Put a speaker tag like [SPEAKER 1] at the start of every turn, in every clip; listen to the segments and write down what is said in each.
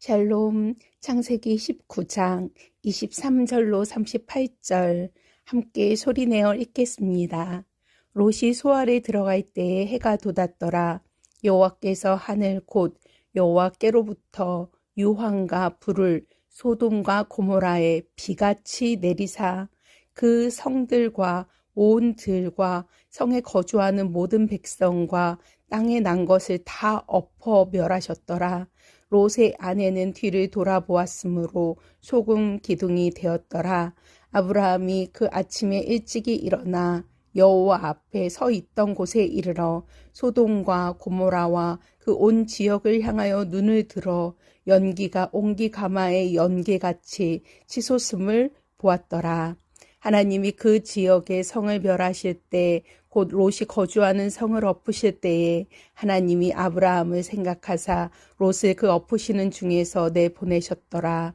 [SPEAKER 1] 샬롬 창세기 19장 23절로 38절 함께 소리내어 읽겠습니다. 롯이 소알에 들어갈 때에 해가 돋았더라. 여호와께서 하늘 곧 여호와께로부터 유황과 불을 소돔과 고모라에 비같이 내리사 그 성들과 온 들과 성에 거주하는 모든 백성과 땅에 난 것을 다 엎어 멸하셨더라. 롯의 아내는 뒤를 돌아보았으므로 소금 기둥이 되었더라. 아브라함이 그 아침에 일찍이 일어나 여호와 앞에 서 있던 곳에 이르러 소돔과 고모라와 그 온 지역을 향하여 눈을 들어 연기가 옹기 가마의 연계같이 치솟음을 보았더라. 하나님이 그 지역의 성을 멸하실 때, 곧 롯이 거주하는 성을 엎으실 때에 하나님이 아브라함을 생각하사 롯을 그 엎으시는 중에서 내보내셨더라.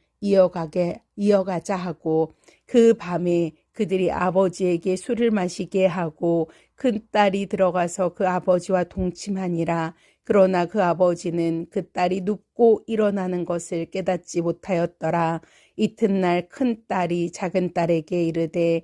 [SPEAKER 1] 이어가게 이어가자 하고 그 밤에 그들이 아버지에게 술을 마시게 하고 큰 딸이 들어가서 그 아버지와 동침하니라. 그러나 그 아버지는 그 딸이 눕고 일어나는 것을 깨닫지 못하였더라. 이튿날 큰 딸이 작은 딸에게 이르되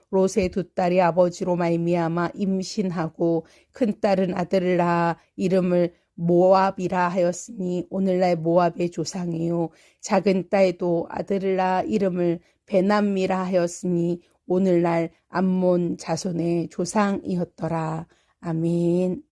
[SPEAKER 1] 롯의 두 딸이 아버지로 말미암아 임신하고 큰 딸은 아들을 낳아 이름을 모압이라 하였으니 오늘날 모압의 조상이요 작은 딸도 아들을 낳아 이름을 베남미라 하였으니 오늘날 암몬 자손의 조상이었더라 아멘.